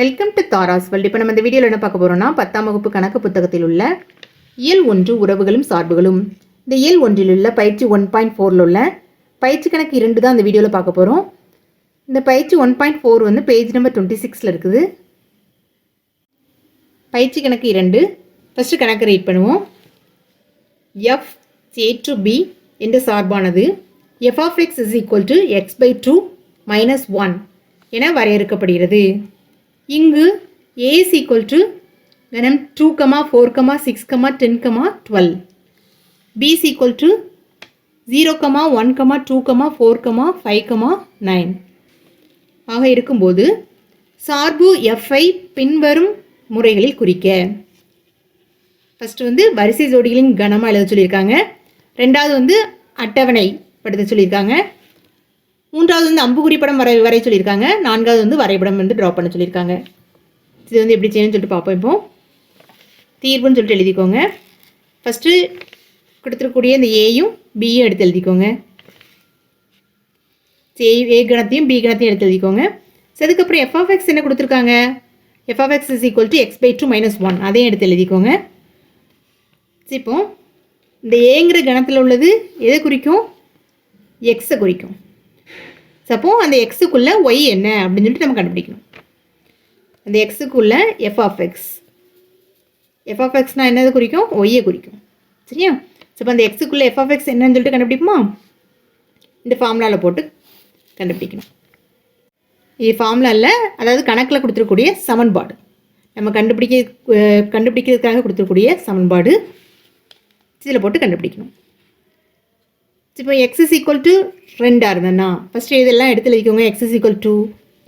Welcome to Tara's world இப்போ நம்ம இந்த வீடியோவில் என்ன பார்க்க போகிறோம்னா பத்தாம் வகுப்பு கணக்கு புத்தகத்தில் உள்ள இயல் ஒன்று உறவுகளும் சார்புகளும். இந்த இயல் ஒன்றில் உள்ள பயிற்சி ஒன் பாயிண்ட் ஃபோரில் உள்ள பயிற்சி கணக்கு இரண்டு தான் இந்த வீடியோவில் பார்க்க போகிறோம் இந்த பயிற்சி ஒன் பாயிண்ட் ஃபோர் வந்து பேஜ் நம்பர் டுவெண்ட்டி சிக்ஸில் இருக்குது. பயிற்சி கணக்கு இரண்டு. ஃபஸ்ட்டு கணக்கு ரீட் பண்ணுவோம். எஃப் ஏ டு பி என்ற சார்பானது. F of X is equal to X by two minus one என வரையறுக்கப்படுகிறது. இங்கு ஏ இஸ் ஈக்குவல் டு கனம் two comma four comma six comma ten comma twelve B is equal to zero comma one comma two comma four comma five comma nine ஆக இருக்கும்போது சார்பு FI பின்வரும் முறைகளில் குறிக்க. ஃபஸ்ட்டு வந்து வரிசை ஜோடிகளின் கனமாக எழுத சொல்லியிருக்காங்க. ரெண்டாவது வந்து அட்டவணைப்படுத்த சொல்லியிருக்காங்க. மூன்றாவது வந்து அம்புகுறி படம் வரை வரைய சொல்லியிருக்காங்க. நான்காவது வந்து வரைபடம் வந்து ட்ரா பண்ண சொல்லியிருக்காங்க. இது வந்து எப்படி செய்யணும்னு சொல்லிட்டு பார்ப்போம் இப்போ. தீர்வுன்னு சொல்லிட்டு எழுதிக்கோங்க. ஃபஸ்ட்டு கொடுத்துருக்கூடிய இந்த ஏயும் பியும் எடுத்து எழுதிக்கோங்க. ஏ ஏ கணத்தையும் பி கணத்தையும் எடுத்து எழுதிக்கோங்க. ஸோ அதுக்கப்புறம் எஃப் ஆஃப் எக்ஸ் என்ன கொடுத்துருக்காங்க? F of X is equal to X by two minus one அதையும் எடுத்து எழுதிக்கோங்க. சரி, இப்போ இந்த ஏங்கிற கணத்தில் உள்ளது எதை குறிக்கும்? எக்ஸை குறிக்கும். சப்போ அந்த எக்ஸுக்குள்ளே ஒய் என்ன அப்படின்னு சொல்லிட்டு நம்ம கண்டுபிடிக்கணும். அந்த எக்ஸுக்குள்ளே F of X F of எக்ஸ்னால் என்னது குறிக்கும்? ஒய்யை குறிக்கும். சரியா? சப்போ அந்த எக்ஸுக்குள்ளே எஃப் ஆஃப் எக்ஸ் என்னன்னு சொல்லிட்டு கண்டுபிடிப்போமா? இந்த ஃபார்முலாவில் போட்டு கண்டுபிடிக்கணும். இது ஃபார்முலாவில் அதாவது கணக்கில் கொடுத்துருக்கூடிய சமன்பாடு. நம்ம கண்டுபிடிக்க கண்டுபிடிக்கிறதுக்காக கொடுத்துருக்கூடிய சமன்பாடு. இதில் போட்டு கண்டுபிடிக்கணும். இப்போ எக்ஸ் இஸ் ஈக்குவல் டு ரெண்டாக இருந்தேன்னா ஃபஸ்ட்டு இதெல்லாம் எடுத்து எழுதிக்கோங்க. X is equal to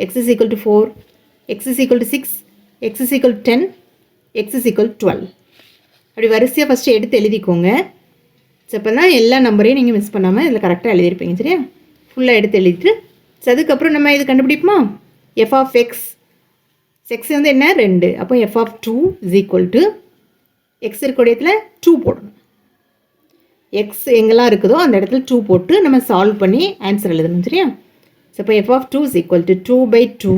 X is equal to four X is equal to six X is equal ten X is equal twelve அப்படி வரிசையாக ஃபஸ்ட்டு எடுத்து எழுதிக்கோங்க. ஸோ அப்போ தான் எல்லா நம்பரையும் நீங்கள் மிஸ் பண்ணாமல் இதில் கரெக்டாக எழுதியிருப்பீங்க சரியா? ஃபுல்லாக எடுத்து எழுதிட்டு ஸோ அதுக்கப்புறம் நம்ம இது கண்டுபிடிப்போமா? எஃப் ஆஃப் எக்ஸ் எக்ஸ் வந்து என்ன? ரெண்டு. அப்போ F of two is equal to X இருக்கக்கூடிய இடத்துல டூ போடணும். எக்ஸ் எங்கெல்லாம் இருக்குதோ அந்த இடத்துல டூ போட்டு நம்ம சால்வ் பண்ணி ஆன்சர் எழுதணும் சரியா? ஸோ இப்போ F of two is equal to two by two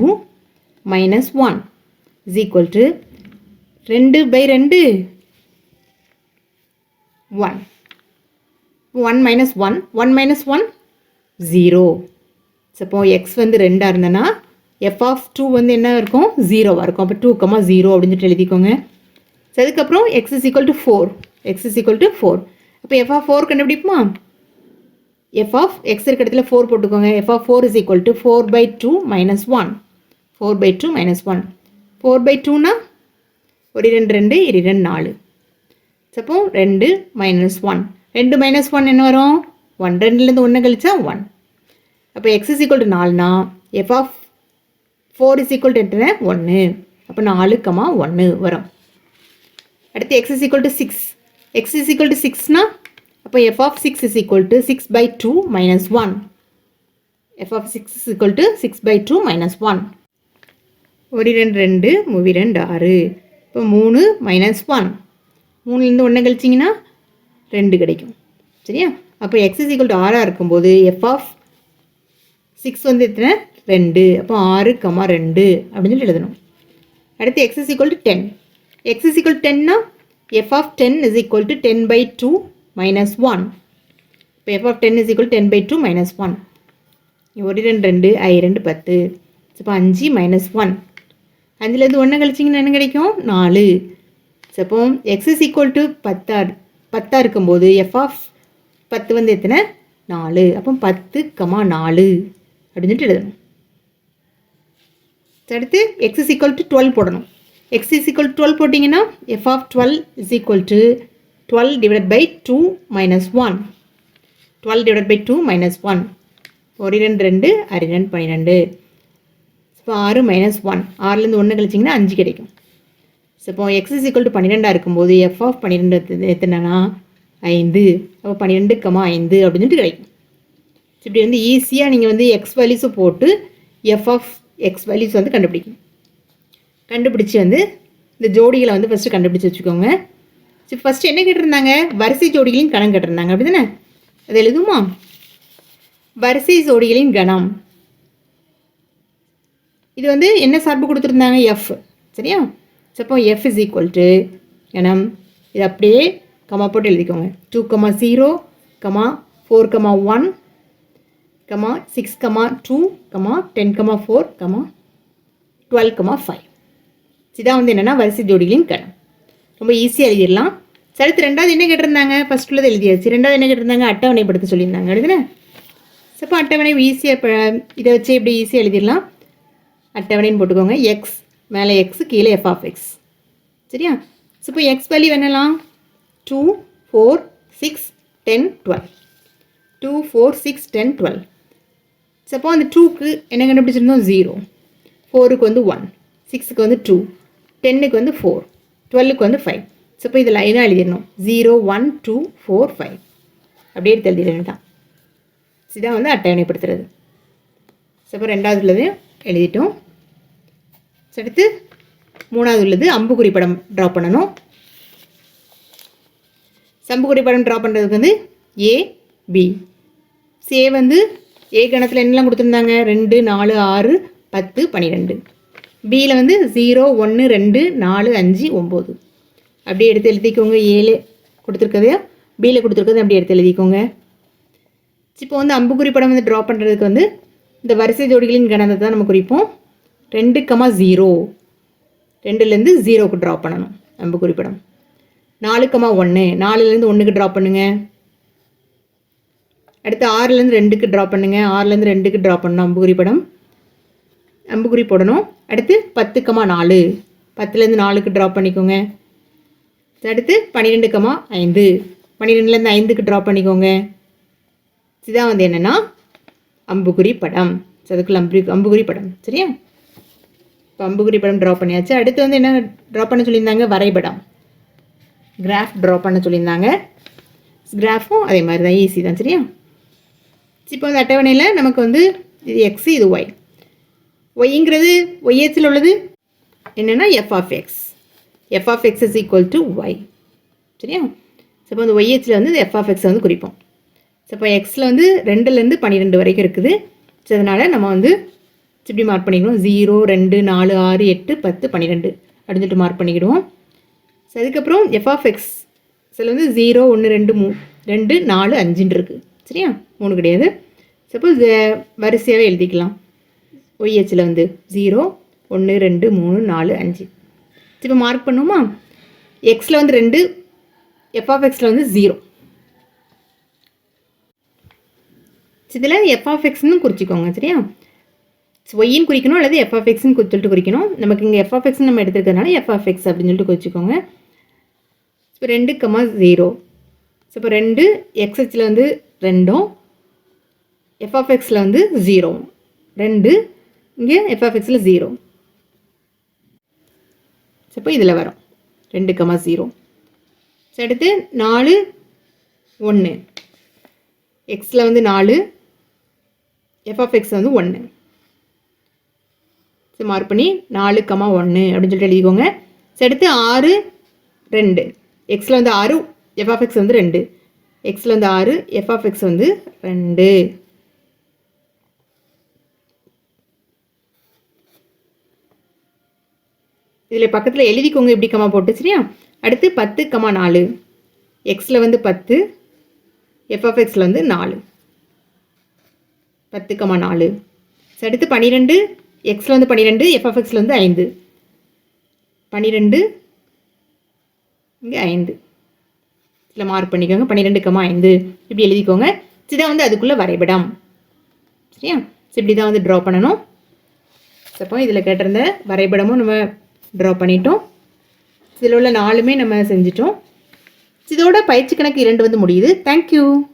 minus one is equal to ரெண்டு பை ரெண்டு one one minus one one minus one zero சப்போ X வந்து ரெண்டாக இருந்தேன்னா எஃப் ஆஃப் டூ வந்து என்ன இருக்கும்? ஜீரோவாக இருக்கும். அப்போ டூ கம்மா ஜீரோ அப்படின்னு சொல்லிட்டு எழுதிக்கோங்க. ஸோ அதுக்கப்புறம் X is equal to four X is equal to four அப்போ எஃப் ஆஃப் ஃபோர் கண்டுபிடிப்போமா? எஃப் ஆஃப் எக்ஸ் இருக்க இடத்துல ஃபோர் போட்டுக்கோங்க F of four is equal to four by two minus one four by two minus one four by டூனா ஒரு ரெண்டு ரெண்டு இரு ரெண்டு நாலு. சப்போ ரெண்டு மைனஸ் ஒன் ரெண்டு மைனஸ் ஒன் என்ன வரும்? ஒன் ரெண்டுலேருந்து ஒன்று கழிச்சா ஒன் அப்போ X is equal to நாலுனா F of four is equal to என்ன ஒன்று அப்போ நாலு கமா ஒன்று வரும். அடுத்து X is equal to six X is equal to சிக்ஸ்னா அப்போ F of six is equal to six by two minus one F of six is equal to six by two minus one ஒரு ரெண்டு ரெண்டு movie ரெண்டு ஆறு. இப்போ மூணு minus one மூணுலேருந்து ஒன்று கழிச்சிங்கன்னா ரெண்டு கிடைக்கும். சரியா? அப்போ எக்ஸ் இஸ் ஈக்குவல் டு ஆறாக இருக்கும்போது எஃப் ஆஃப் சிக்ஸ் வந்து எத்தனை? ரெண்டு. அப்போ ஆறு கமா ரெண்டு அப்படின்னு சொல்லி எழுதணும். அடுத்து X is equal to ten X is equal டென்னா F of ten is equal to ten by two minus one இப்போ F of ten is equal ten by two minus one ஒரு ரெண்டு ரெண்டு ஐ ரெண்டு பத்து. இப்போ அஞ்சு மைனஸ் ஒன் அஞ்சுலேருந்து ஒன்று கழிச்சிங்கன்னா என்ன கிடைக்கும்? நாலு. அப்போ எக்ஸ் இஸ் ஈக்குவல் டு பத்தா பத்தாக இருக்கும்போது எஃப் ஆஃப் பத்து வந்து எத்தனை? நாலு. அப்போ பத்து கமா நாலு. அப்படின்னு சொல்லிட்டு எழுதணும் அடுத்து X is equal to twelve போடணும். எக்ஸ் இஸ் ஈக்குவல் டுவெல் போட்டிங்கன்னா F of twelve is equal to twelve divide by two minus one twelve divide by two minus one ஒரு இரண்டு ரெண்டு ஆறு ரெண்டு பன்னிரெண்டு இப்போ ஆறு மைனஸ் ஒன் ஆறுலேருந்து ஒன்று கழிச்சிங்கன்னா அஞ்சு கிடைக்கும். ஸோ இப்போ எக்ஸ் இஸ் ஈக்குவல் டு பன்னிரெண்டாக இருக்கும்போது எஃப் ஆஃப் பன்னிரெண்டு எத்தனைனா ஐந்து. அப்போ பன்னிரெண்டு கமா ஐந்து அப்படின்னு சொல்லிட்டு கிடைக்கும். ஸோ இப்படி வந்து ஈஸியாக நீங்கள் வந்து எக்ஸ் வேல்யூஸும் போட்டு எஃப் ஆஃப் எக்ஸ் வேல்யூஸ் வந்து கண்டுபிடிக்கணும். கண்டுபிடிச்சி வந்து இந்த ஜோடிகளை வந்து ஃபஸ்ட்டு கண்டுபிடிச்சி வச்சுக்கோங்க. சரி ஃபஸ்ட்டு என்ன கேட்டிருந்தாங்க? வரிசை ஜோடிகளையும் கணம் கேட்டிருந்தாங்க. அப்படி தானே அது எழுதுமா வரிசை ஜோடிகளின் கணம். இது வந்து என்ன சார்பு கொடுத்துருந்தாங்க? எஃப் சரியா? Suppose F is equal to கணம். இது அப்படியே கமா போட்டு எழுதிக்கோங்க. Two comma zero comma four comma one comma six comma two comma ten comma four comma twelve comma five இதான் வந்து என்னென்னா வரிசை ஜோடிகளின் கணம். ரொம்ப ஈஸியாக எழுதிடலாம். அடுத்து ரெண்டாவது என்ன கேட்டிருந்தாங்க? ஃபஸ்ட் உள்ளது எழுதியாச்சு. ரெண்டாவது என்ன கேட்டிருந்தாங்க? அட்டவணைப்படுத்த சொல்லியிருந்தாங்க. எழுதுன சப்போ அட்டவணை ஈஸியாக இப்போ இதை வச்சு எப்படி ஈஸியாக எழுதிடலாம். அட்டவணைன்னு போட்டுக்கோங்க. எக்ஸ் மேலே எக்ஸு கீழே எஃப் ஆஃப் எக்ஸ் சரியா? சப்போ எக்ஸ் வேல்யூ என்னலாம்? Two four six ten twelve two four six ten twelve சப்போ அந்த டூக்கு என்ன கண்டுபிடிச்சிருந்தோம்? ஜீரோ ஃபோருக்கு வந்து ஒன் சிக்ஸுக்கு வந்து டூ டென்னுக்கு வந்து ஃபோர் டுவெல்லுக்கு வந்து ஃபைவ் ஸோ இப்போ இது லைனாக எழுதிடணும். Zero one two four five அப்படியே எடுத்து எழுதிட வேண்டாம் இதான் வந்து அட்டவணைப்படுத்துறது. ஸோ இப்போ ரெண்டாவது உள்ளதையும் எழுதிட்டோம். ஸோ அடுத்து மூணாவது உள்ளது அம்புக்குறி படம் ட்ரா பண்ணணும். சம்புக்குறி படம் ட்ரா பண்ணுறதுக்கு வந்து ஏ பி சே வந்து ஏ கணத்தில் என்னெல்லாம் கொடுத்துருந்தாங்க? ரெண்டு நாலு ஆறு பத்து பன்னிரெண்டு பியில் வந்து ஜீரோ ஒன்று ரெண்டு நாலு அஞ்சு ஒம்பது. அப்படியே எடுத்து எழுதிக்கோங்க. ஏழு கொடுத்துருக்கது பியில் கொடுத்துருக்கது அப்படியே எடுத்து எழுதிக்கோங்க. இப்போ வந்து அம்புக்குறி படம் வந்து ட்ரா பண்ணுறதுக்கு வந்து இந்த வரிசை ஜோடிகளின் கணத்தை தான் நம்ம குறிப்போம். ரெண்டு கமா ஜீரோ ரெண்டுலேருந்து ஜீரோவுக்கு ட்ரா பண்ணணும் அம்புக்குறி படம். நாலு கமா ஒன்று நாலுலேருந்து ஒன்றுக்கு ட்ரா பண்ணுங்கள் அடுத்து ஆறுலேருந்து ரெண்டுக்கு ட்ரா பண்ணுங்கள் ஆறுலேருந்து ரெண்டுக்கு ட்ரா பண்ணணும் அம்புக்குறி படம். அம்புக்குறி போடணும். அடுத்து பத்து கமா நாலு. பத்துலேருந்து நாலுக்கு ட்ரா பண்ணிக்கோங்க. அடுத்து பன்னிரெண்டு கமா ஐந்து. பன்னிரெண்டுலேருந்து ஐந்துக்கு ட்ரா பண்ணிக்கோங்க. இதுதான் வந்து என்னென்னா அம்புக்குறி படம். ஸோ அதுக்குள்ள அம்பு அம்புக்குறி படம். சரியா? இப்போ அம்புக்குறி படம் ட்ரா பண்ணியாச்சு. அடுத்து வந்து என்ன ட்ரா பண்ண சொல்லியிருந்தாங்க? வரைபடம். கிராஃப் ட்ரா பண்ண சொல்லியிருந்தாங்க. கிராஃபும் அதே மாதிரி தான் ஈஸி தான். சரியா? இப்போ அந்த அட்டவணையில் நமக்கு வந்து இது எக்ஸ் இது ஒய் ஒய்ங்கிறது ஒய்ஏச்சில் உள்ளது என்னென்னா F of X F of X is equal to Y சரியா? ஸோ இப்போ அந்த ஒய்ஹெச்சில் வந்து எஃப் ஆஃப் எக்ஸை வந்து குறிப்போம். ஸோ இப்போ எக்ஸில் வந்து ரெண்டுலேருந்து பன்னிரெண்டு வரைக்கும் இருக்குது. ஸோ அதனால் நம்ம வந்து இப்படி மார்க் பண்ணிக்கணும். ஜீரோ ரெண்டு நாலு ஆறு எட்டு பத்து பன்னிரெண்டு அப்படின்னு சொல்லிட்டு மார்க் பண்ணிக்கிடுவோம். ஸோ அதுக்கப்புறம் எஃப் ஆஃப் எக்ஸ் சில வந்து ஜீரோ ஒன்று ரெண்டு மூ ரெண்டு நாலு அஞ்சுன்னு இருக்குது சரியா? மூணு கிடையாது. சப்போஸ் வரிசையாகவே எழுதிக்கலாம். ஒய்ஹெச்சில் வந்து ஜீரோ ஒன்று ரெண்டு மூணு நாலு அஞ்சு. இப்போ மார்க் பண்ணுமா? எக்ஸில் வந்து ரெண்டு எஃப்ஆஃப் எக்ஸில் வந்து ஜீரோ இதில் எஃப்ஆஃப் எக்ஸ்னு குறிச்சிக்கோங்க சரியா? ஒய்ன்னு குறிக்கணும் அல்லது எஃப் ஆஃப் எக்ஸ்னு சொல்லிட்டு குறிக்கணும். நமக்கு இங்கே எஃப்ஆஃப் எக்ஸ் நம்ம எடுத்துருக்கிறதுனால எஃப்ஆஃப் எக்ஸ் அப்படின்னு சொல்லிட்டு குறிச்சிக்கோங்க. இப்போ ரெண்டு கமா ஜீரோ ஸோ இப்போ ரெண்டு எக்ஸ்ஹெச்சில் வந்து ரெண்டும் எஃப்ஆஃப் எக்ஸில் வந்து ஜீரோ ரெண்டு இங்கே எஃப்எஃப்எக்ஸில் ஆஃப் எக்ஸில் ஜீரோ இப்போ இதில் வரும். ரெண்டு கமா ஜீரோ ஸோ அடுத்து நாலு ஒன்று எக்ஸில் வந்து நாலு எஃப்எஃப்எக்ஸ் வந்து ஒன்று ஸோ மார்க் பண்ணி நாலு கமா ஒன்று அப்படின்னு சொல்லிட்டு எழுதிக்கோங்க. ஸோ அடுத்து ஆறு ரெண்டு. எக்ஸில் வந்து ஆறு எஃப்எஃப்எக்ஸ் வந்து ரெண்டு. எக்ஸில் வந்து ஆறு எஃப்எஃப்எக்ஸ் வந்து ரெண்டு. இதில் பக்கத்தில் எழுதிக்கோங்க இப்படி கமா போட்டு சரியா? அடுத்து பத்து கமா நாலு. எக்ஸில் வந்து பத்து எஃப்எஃப்எக்ஸில் வந்து நாலு. பத்து கமா நாலு. அடுத்து பன்னிரெண்டு எக்ஸில் வந்து பன்னிரெண்டு எஃப்எஃப்எக்ஸில் வந்து ஐந்து. பன்னிரெண்டு இங்கே ஐந்து. இதில் மார்க் பண்ணிக்கோங்க பன்னிரெண்டு கமா ஐந்து. இப்படி எழுதிக்கோங்க. இதுதான் வந்து அதுக்குள்ளே வரைபடம். சரியா? இப்படி தான் வந்து ட்ரா பண்ணணும். அப்போ இதில் கேட்டிருந்த வரைபடமும் நம்ம ட்ரா பண்ணிட்டோம். இதில் உள்ள நாலுமே நம்ம செஞ்சிட்டோம். இதோட பயிற்சி கணக்கு இரண்டு வந்து முடியுது. தேங்க்யூ